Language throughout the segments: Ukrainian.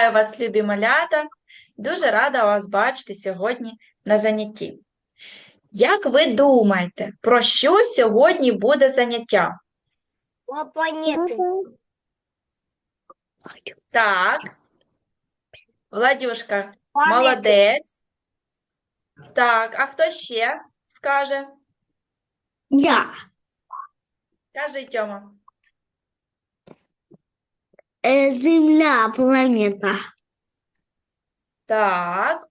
Вітаю вас, любі малята! Дуже рада вас бачити сьогодні на занятті. Як ви думаєте, про що сьогодні буде заняття? Про планети. Так, Владюшка, Планети. молодець. Так, а хто ще скаже? Я. Кажи, Тьома. Е, Земля, планета. Так,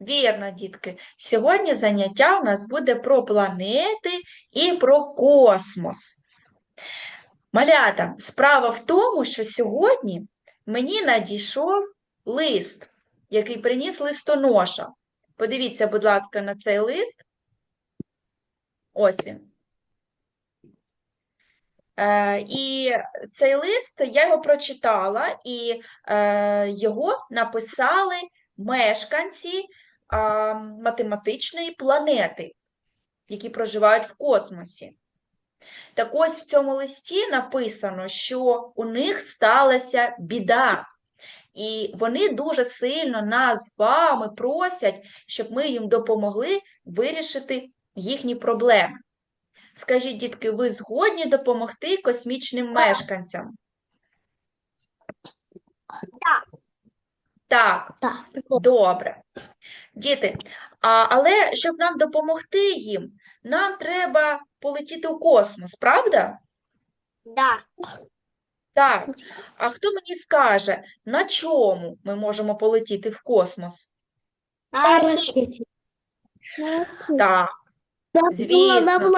вірно, дітки. Сьогодні заняття у нас буде про планети і про космос. Малята, справа в тому, що сьогодні мені надійшов лист, який приніс листоноша. Подивіться, будь ласка, на цей лист. Ось він. Е, і цей лист я його прочитала, і е, його написали мешканці математичної планети, які проживають в космосі. Так ось в цьому листі написано, що у них сталася біда, і вони дуже сильно нас з вами просять, щоб ми їм допомогли вирішити їхні проблеми. Скажіть, дітки, ви згодні допомогти космічним мешканцям? Так, Так. добре. Діти, а, але щоб нам допомогти їм, нам треба полетіти у космос, правда? Да. Так. А хто мені скаже, на чому ми можемо полетіти в космос? На ракеті. Так, На Звісно.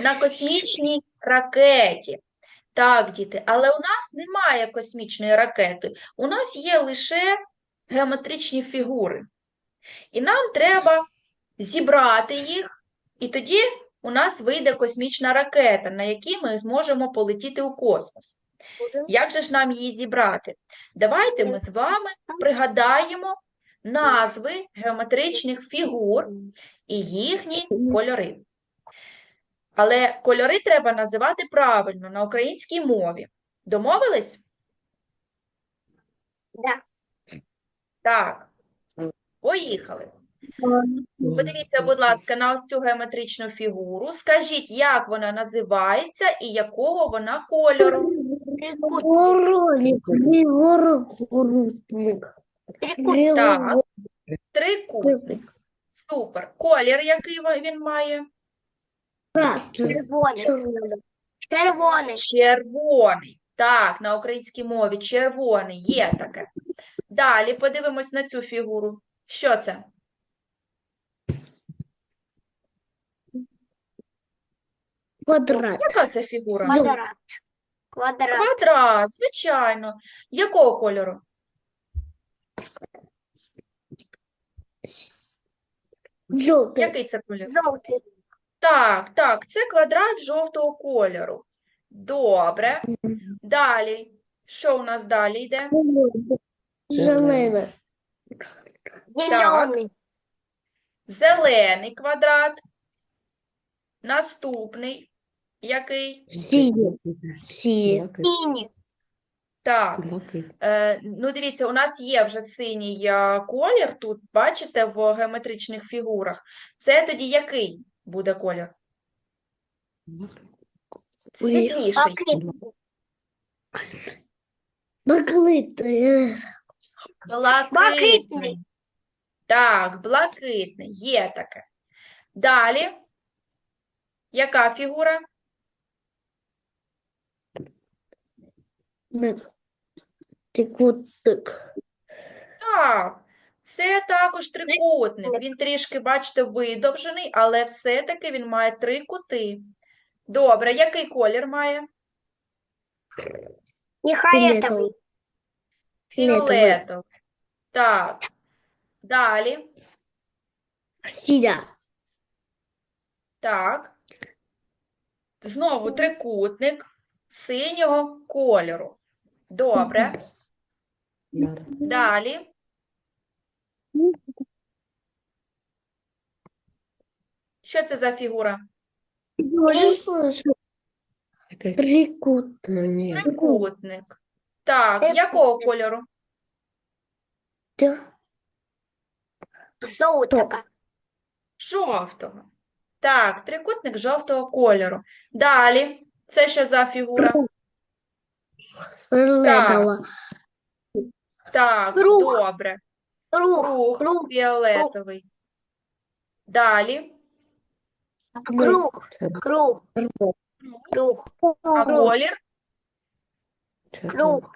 На космічній ракеті. Так, діти, але у нас немає космічної ракети. У нас є лише геометричні фігури. І нам треба зібрати їх, і тоді у нас вийде космічна ракета, на якій ми зможемо полетіти у космос. Як же ж нам її зібрати? Давайте ми з вами пригадаємо назви геометричних фігур і їхні кольори. Але кольори треба називати правильно на українській мові. Домовились? Да. Так. Поїхали. Подивіться, будь ласка, на ось цю геометричну фігуру. Скажіть, як вона називається і якого вона кольору? Трикутник. Трикутник. Так. Трикутник. Супер. Колір, який він має? Червоний. Червоний. Червоний. Так, на українській мові червоний. Є таке. Далі подивимось на цю фігуру. Що це? Квадрат. Яка це фігура? Квадрат. Квадрат. Квадрат, звичайно. Якого кольору? Желтый. Який це кольор? Жовтий. Так, так, це квадрат жовтого кольору. Добре. Далі. Що у нас далі йде? Зеленый. Зелений. Зелений квадрат. Наступний. Який? Синий. Синий. Синій. Так. Е, ну, дивіться, у нас є вже синій е, колір тут, бачите, в геометричних фігурах. Це тоді який буде колір? Світліший. Блакитний. Блакитний. Блакитний. Так, блакитний, є таке. Далі. Яка фігура? Трикутник. Так, це також трикутник. Він трішки, бачите, видовжений, але все-таки він має три кути. Добре, який колір має? І хаєтовий. Фіолетовий. Так. Далі. Синя. Так. Знову трикутник синього кольору. Добре. Далі. Що це за фігура? Трикутник. Трикутник. Так, якого кольору? Да. Жовтого. Так, трикутник жовтого кольору. Далі. Це що за фігура? Фиолетово. Так, добре. Круг. Круг Круг. фіолетовий. Далі. Круг. Круг. Круг. А колір? Круг.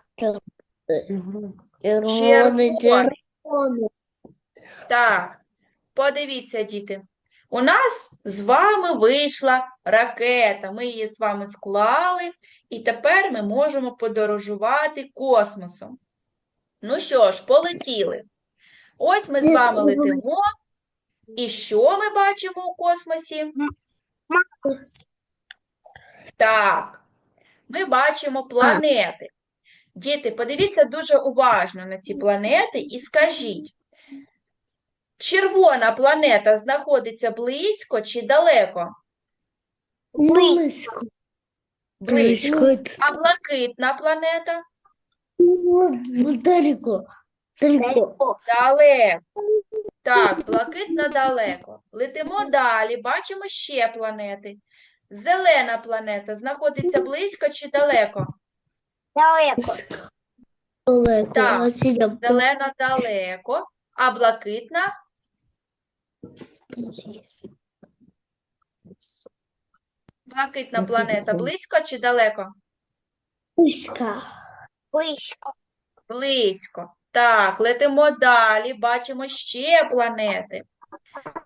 Червоний. Так, подивіться, діти. У нас з вами вийшла ракета. Ми її з вами склали, і тепер ми можемо подорожувати космосом. Ну що ж, полетіли. Ось ми з вами летимо. І що ми бачимо у космосі? Так, ми бачимо планети. Діти, подивіться дуже уважно на ці планети і скажіть, червона планета знаходиться близько чи далеко? Близко. Близько. А блакитна планета? Далеко. Далеко. Далеко. Так, блакитна далеко. Летимо далі, бачимо ще планети. Зелена планета знаходиться близько чи далеко? Далеко. Далеко. Так. Зелена далеко, а блакитна блакитна планета близько чи далеко? Близко. Близько. Близько. Так, летимо далі, бачимо ще планети.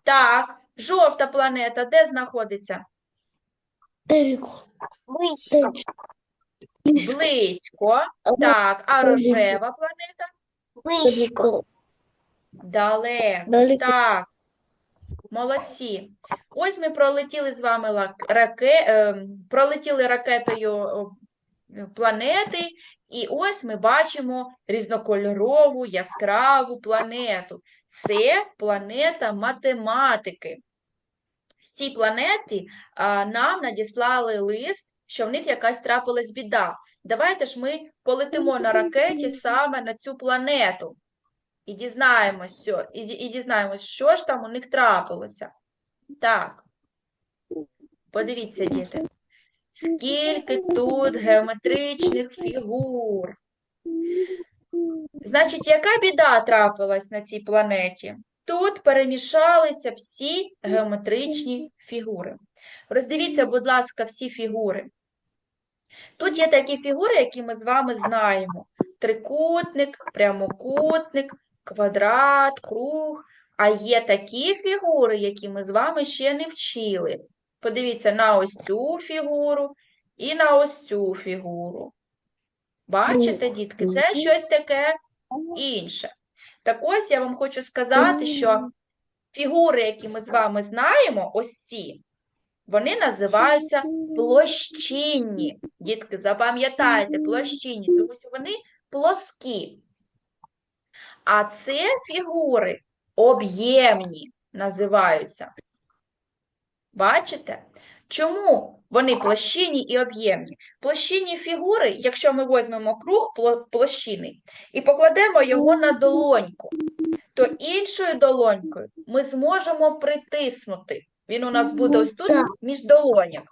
Так, жовта планета де знаходиться? Далеко. Близько. Близько. Так, а рожева планета? Близько. Далеко. Так, молодці. Ось ми пролетіли з вами раке... ем, пролетіли ракетою планети, і ось ми бачимо різнокольорову яскраву планету. Це планета математики. З цій планеті а, нам надіслали лист, що в них якась трапилась біда. Давайте ж ми полетимо на ракеті саме на цю планету і дізнаємось, що, і, і дізнаємось, що ж там у них трапилося. Так, подивіться, діти, скільки тут геометричних фігур. Значить, яка біда трапилась на цій планеті? Тут перемішалися всі геометричні фігури. Роздивіться, будь ласка, всі фігури. Тут є такі фігури, які ми з вами знаємо: трикутник, прямокутник, квадрат, круг. А є такі фігури, які ми з вами ще не вчили. Подивіться на ось цю фігуру і на ось цю фігуру. Бачите, дітки, це щось таке інше. Так ось я вам хочу сказати, що фігури, які ми з вами знаємо, ось ці, вони називаються площинні. Дітки, запам'ятайте, площинні, тому що вони плоскі. А це фігури об'ємні називаються. Бачите? Чому вони площинні і об'ємні? Площинні фігури, якщо ми візьмемо круг пло- площинний і покладемо його на долоньку, то іншою долонькою ми зможемо притиснути. Він у нас буде ось тут між долоняк.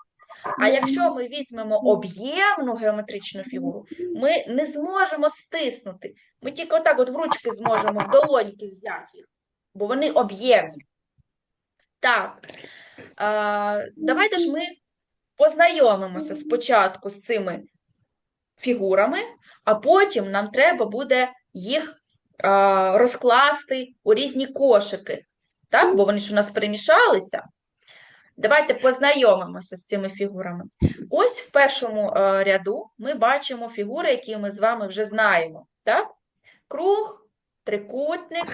А якщо ми візьмемо об'ємну геометричну фігуру, ми не зможемо стиснути. Ми тільки отак от в ручки зможемо в долоньки взяти їх, бо вони об'ємні. Так, давайте ж ми познайомимося спочатку з цими фігурами, а потім нам треба буде їх розкласти у різні кошики, так? Бо вони ж у нас перемішалися. Давайте познайомимося з цими фігурами. Ось в першому е, ряду ми бачимо фігури, які ми з вами вже знаємо. Так? Круг, трикутник,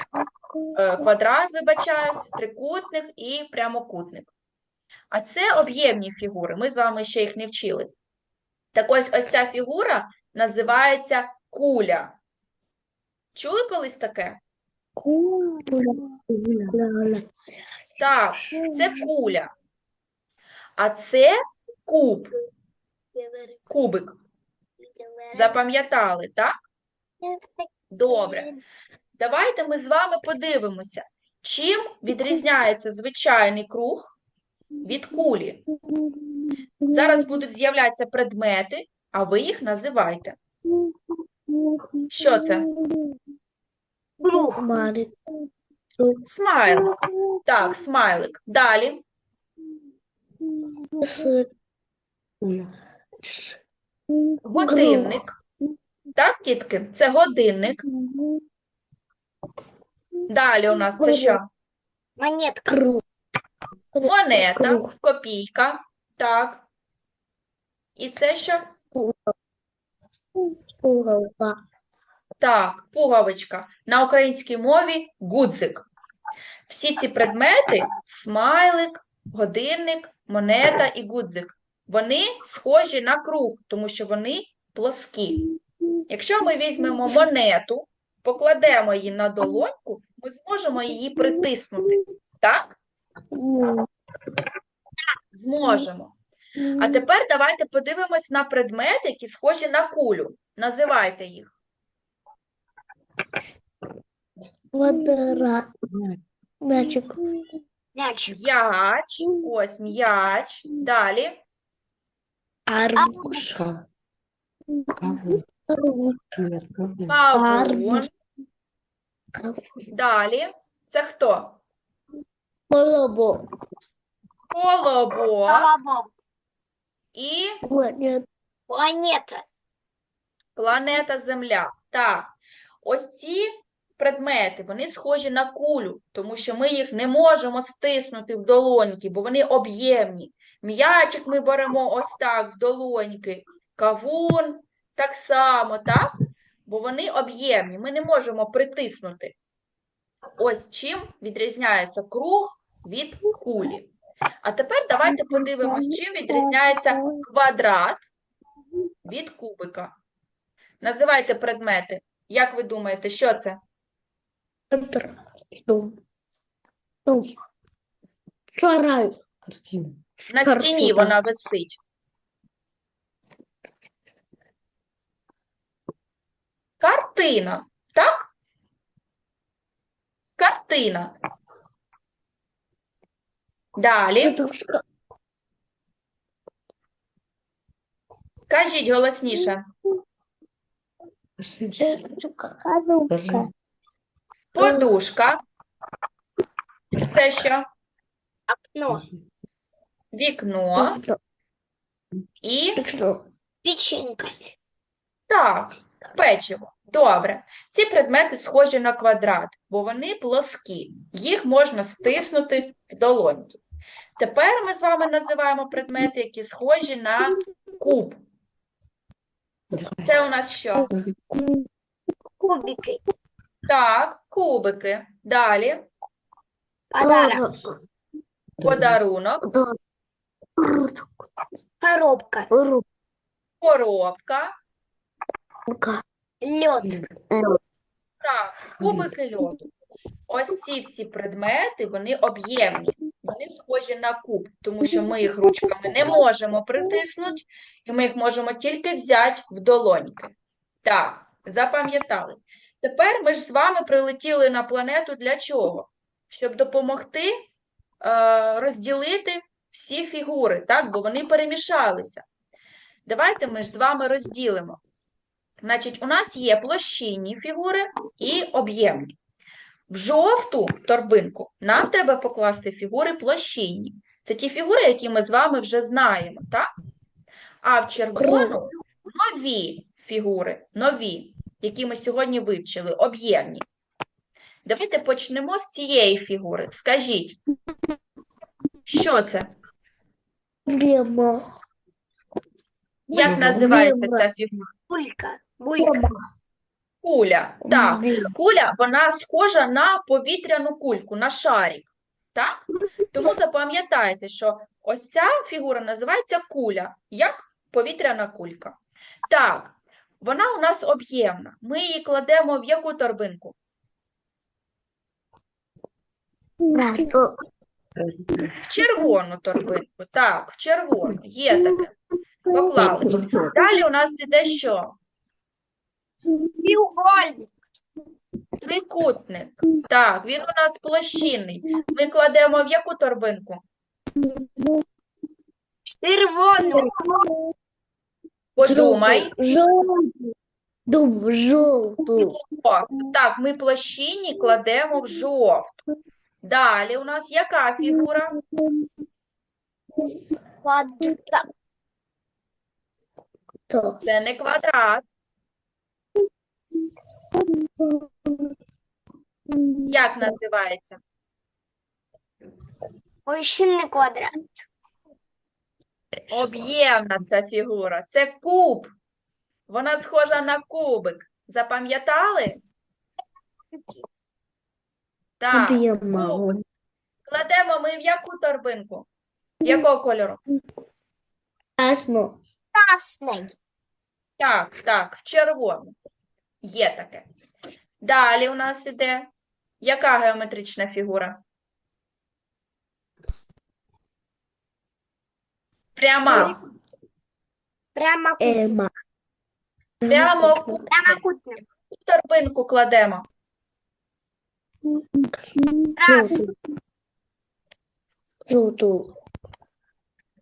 е, квадрат, вибачаюсь, трикутник і прямокутник. А це об'ємні фігури, ми з вами ще їх не вчили. Так ось ось ця фігура називається куля. Чули колись таке? Куля. Так, це куля. А це куб, кубик. Запам'ятали, так? Добре. Давайте ми з вами подивимося, чим відрізняється звичайний круг від кулі. Зараз будуть з'являтися предмети, а ви їх називайте. Що це? Марик. Смайлик. Так, смайлик. Далі. Годинник. Так, дітки? Це годинник. Далі у нас це що? Монетка. Монета, Круг. копійка. Так. І це що? Голова. Так, пуговичка. На українській мові гудзик. Всі ці предмети смайлик, годинник, монета і гудзик. Вони схожі на круг, тому що вони плоскі. Якщо ми візьмемо монету, покладемо її на долоньку, ми зможемо її притиснути. Так? Зможемо. А тепер давайте подивимось на предмети, які схожі на кулю. Називайте їх. Квадрат. Мячик. Мячик. М'яч, ось м'яч. Далі Арбуз. Ка- Кавун. Кавун. кавун. Далі. Це хто? Колобок. Колобок Колобок. і Монет. Планета. планета Земля. Так, ось ці предмети, вони схожі на кулю, тому що ми їх не можемо стиснути в долоньки, бо вони об'ємні. М'ячик ми беремо ось так в долоньки, кавун так само, так? Бо вони об'ємні, ми не можемо притиснути. Ось чим відрізняється круг від кулі. А тепер давайте подивимось, чим відрізняється квадрат від кубика. Називайте предмети. Як ви думаєте, що це? На стіні вона висить. Картина, так? Картина. Далі. Подушка. Кажіть голосніше. Скажи, Чашечка. Коробка. скажи. Подушка. Це що? Окно. скажи. Вікно. І Что? Печенька. так, Печиво. Добре. Ці предмети схожі на квадрат, бо вони плоскі. Їх можна стиснути в долоньки. Тепер ми з вами називаємо предмети, які схожі на куб. Це у нас що? Кубики. Так, кубики. Далі Подарок. подарунок, Коробка. коробка. Лед. Так, кубики льоду. Ось ці всі предмети, вони об'ємні, вони схожі на куб, тому що ми їх ручками не можемо притиснути, і ми їх можемо тільки взяти в долоньки. Так, запам'ятали. Тепер ми ж з вами прилетіли на планету для чого? Щоб допомогти е, розділити всі фігури, так, бо вони перемішалися. Давайте ми ж з вами розділимо. Значить, у нас є площинні фігури і об'ємні. В жовту торбинку нам треба покласти фігури площинні. Це ті фігури, які ми з вами вже знаємо, так? А в червону нові фігури, нові, які ми сьогодні вивчили, об'ємні. Давайте почнемо з цієї фігури. Скажіть, що це? Як називається ця фігура? Булька. Булька. Куля. Так. Куля, вона схожа на повітряну кульку, на шарик. Так? Тому запам'ятайте, що ось ця фігура називається куля, як повітряна кулька. Так, вона у нас об'ємна. Ми її кладемо в яку торбинку? В червону торбинку. Так, в червону. Є таке. Поклали. Далі у нас іде що? Треугольник. Трикутник. Так, він у нас площинний. Ми кладемо в яку торбинку? Червоний. Подумай. Дум, желтую. Так, ми площинні кладемо в жовту. Далі у нас яка фігура? Квадрат. Це не квадрат. Як називається? Площинний квадрат. Об'ємна ця фігура. Це куб. Вона схожа на кубик. Запам'ятали? Так. Кладемо ми в яку торбинку? Якого кольору? Красний. Так, так, в червону. Є таке. Далі у нас іде. Яка геометрична фігура? Пряма. Прямокутник. Прямокутник. В торбинку кладемо. Желтую.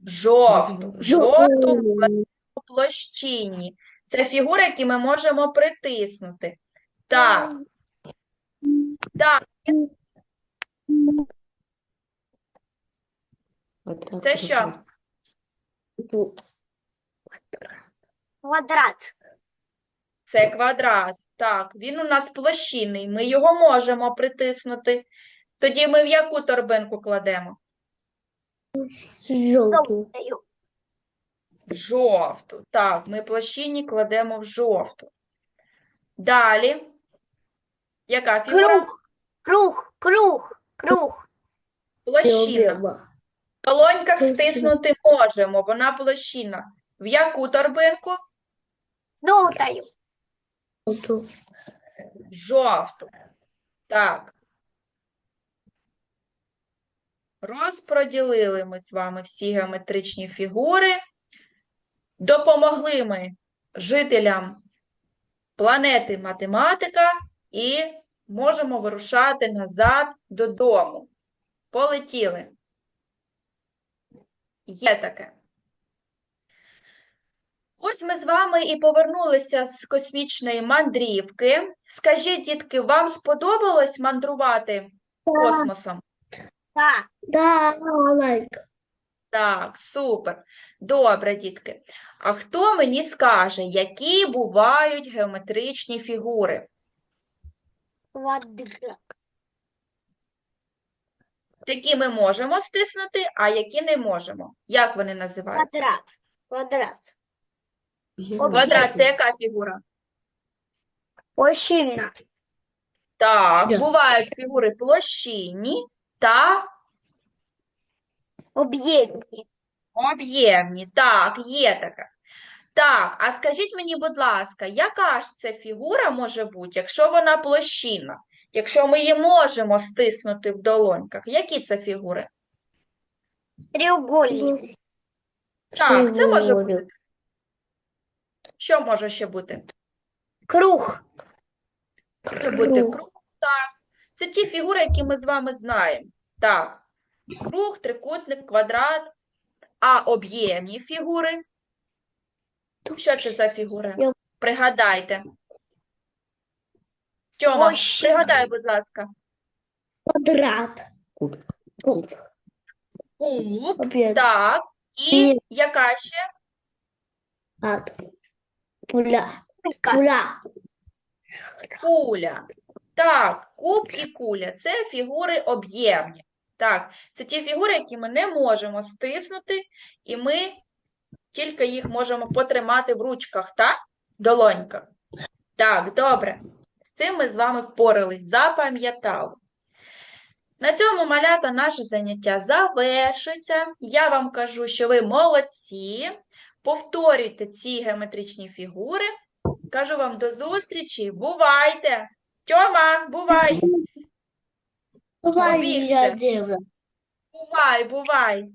Жовту. Жовту Желтую. площині. Це фігури, які ми можемо притиснути. Так, так, це що? квадрат. Це квадрат. Так, він у нас площинний. Ми його можемо притиснути. Тоді ми в яку торбинку кладемо? Желтую. Жовту. Так, ми площинні кладемо в жовту. Далі. Яка фігура? Круг. Круг. Круг. Круг. Площина. В долоньках Площина. стиснути можемо, вона площина. В яку торбинку? Желтую. Жовту. Так. Розподілили ми з вами всі геометричні фігури. Допомогли ми жителям планети математика і можемо вирушати назад додому. Полетіли. Є таке. Ось ми з вами і повернулися з космічної мандрівки. Скажіть, дітки, вам сподобалось мандрувати космосом? Да. Да, лайк. Так, супер. Добре, дітки. А хто мені скаже, які бувають геометричні фігури? Квадрат. Які ми можемо стиснути, а які не можемо? Як вони називаються? Квадрат. Квадрат. Квадрат це яка фігура? Площина. Так, Да. бувають фігури площинні та Об'ємні. Об'ємні, так, є така. Так, а скажіть мені, будь ласка, яка ж це фігура може бути, якщо вона площинна? Якщо ми її можемо стиснути в долоньках, які це фігури? Треугольник. Так, це може бути. Що може ще бути? Круг. Може бути Круг. круг, так. Це ті фігури, які ми з вами знаємо. Так, круг, трикутник, квадрат. А об'ємні фігури? Що це за фігури? Я- Пригадайте. Тьома, пригадай, будь ласка. Квадрат. Куб. Куб. Куб, так. І І- яка ще? Ад. Пуля. Пуля. Куля. Так, куб і куля – це фігури об'ємні. Так, це ті фігури, які ми не можемо стиснути, і ми тільки їх можемо потримати в ручках, так? Долоньках. Так, добре. З цим ми з вами впорались, запам'ятали. На цьому малята наше заняття завершиться. Я вам кажу, що ви молодці. Повторюйте ці геометричні фігури. Кажу вам до зустрічі. Бувайте! Тьома, бувай! Делаю. Бувай, бувай!